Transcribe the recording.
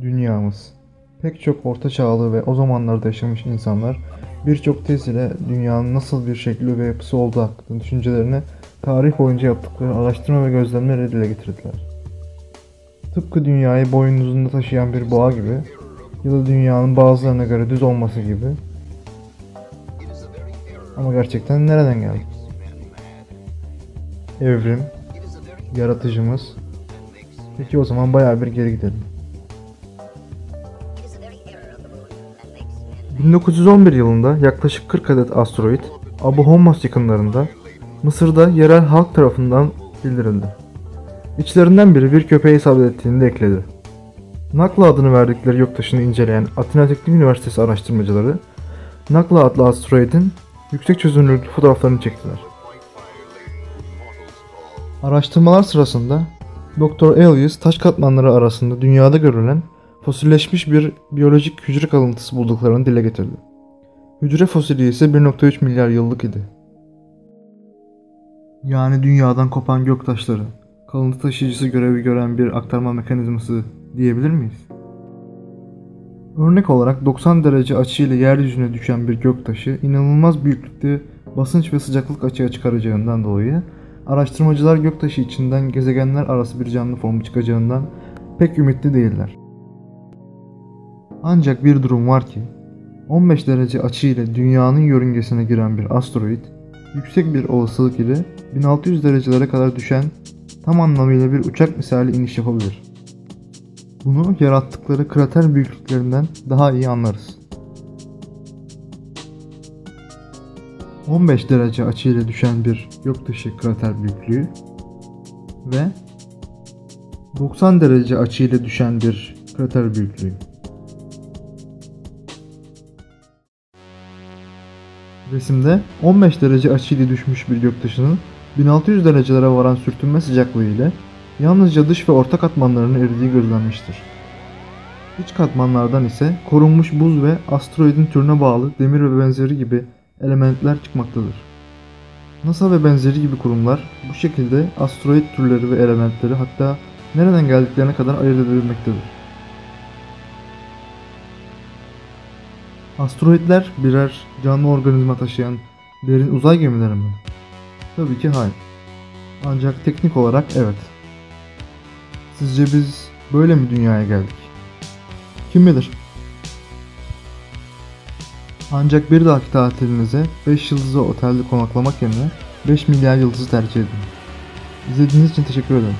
Dünyamız. Pek çok orta çağlı ve o zamanlarda yaşamış insanlar birçok tez ile dünyanın nasıl bir şekli ve yapısı olduğu hakkında düşüncelerini tarih boyunca yaptıkları araştırma ve gözlemler dile getirdiler. Tıpkı dünyayı boynuzunda taşıyan bir boğa gibi ya da dünyanın bazılarına göre düz olması gibi ama gerçekten nereden geldi? Evrim, yaratıcımız. Peki o zaman bayağı bir geri gidelim. 1911 yılında yaklaşık 40 adet asteroid Abu Hommas yakınlarında Mısır'da yerel halk tarafından bildirildi. İçlerinden biri bir köpeğe isabet ettiğini de ekledi. Nakla adını verdikleri göktaşını inceleyen Atina Teknik Üniversitesi araştırmacıları Nakla adlı asteroidin yüksek çözünürlüklü fotoğraflarını çektiler. Araştırmalar sırasında Dr. Elias taş katmanları arasında dünyada görülen fosilleşmiş bir biyolojik hücre kalıntısı bulduklarını dile getirdi. Hücre fosili ise 1.3 milyar yıllık idi. Yani dünyadan kopan göktaşları, kalıntı taşıyıcısı görevi gören bir aktarma mekanizması diyebilir miyiz? Örnek olarak 90 derece açıyla yeryüzüne düşen bir göktaşı inanılmaz büyüklükte basınç ve sıcaklık açığa çıkaracağından dolayı araştırmacılar göktaşı içinden gezegenler arası bir canlı formu çıkacağından pek ümitli değiller. Ancak bir durum var ki 15 derece açı ile dünyanın yörüngesine giren bir asteroid yüksek bir olasılık ile 1600 derecelere kadar düşen tam anlamıyla bir uçak misali iniş yapabilir. Bunu yarattıkları krater büyüklüklerinden daha iyi anlarız. 15 derece açı ile düşen bir göktaşı krater büyüklüğü ve 90 derece açı ile düşen bir krater büyüklüğü. Resimde 15 derece açı ile düşmüş bir göktaşının 1600 derecelere varan sürtünme sıcaklığı ile yalnızca dış ve orta katmanlarının eridiği gözlenmiştir. İç katmanlardan ise korunmuş buz ve asteroidin türüne bağlı demir ve benzeri gibi elementler çıkmaktadır. NASA ve benzeri gibi kurumlar bu şekilde asteroid türleri ve elementleri hatta nereden geldiklerine kadar ayırt edebilmektedir. Asteroidler birer canlı organizma taşıyan derin uzay gemileri mi? Tabii ki hayır. Ancak teknik olarak evet. Sizce biz böyle mi dünyaya geldik? Kim bilir? Ancak bir dahaki tatilinize 5 yıldızlı otelde konaklamak yerine 5 milyar yıldızı tercih edin. İzlediğiniz için teşekkür ederim.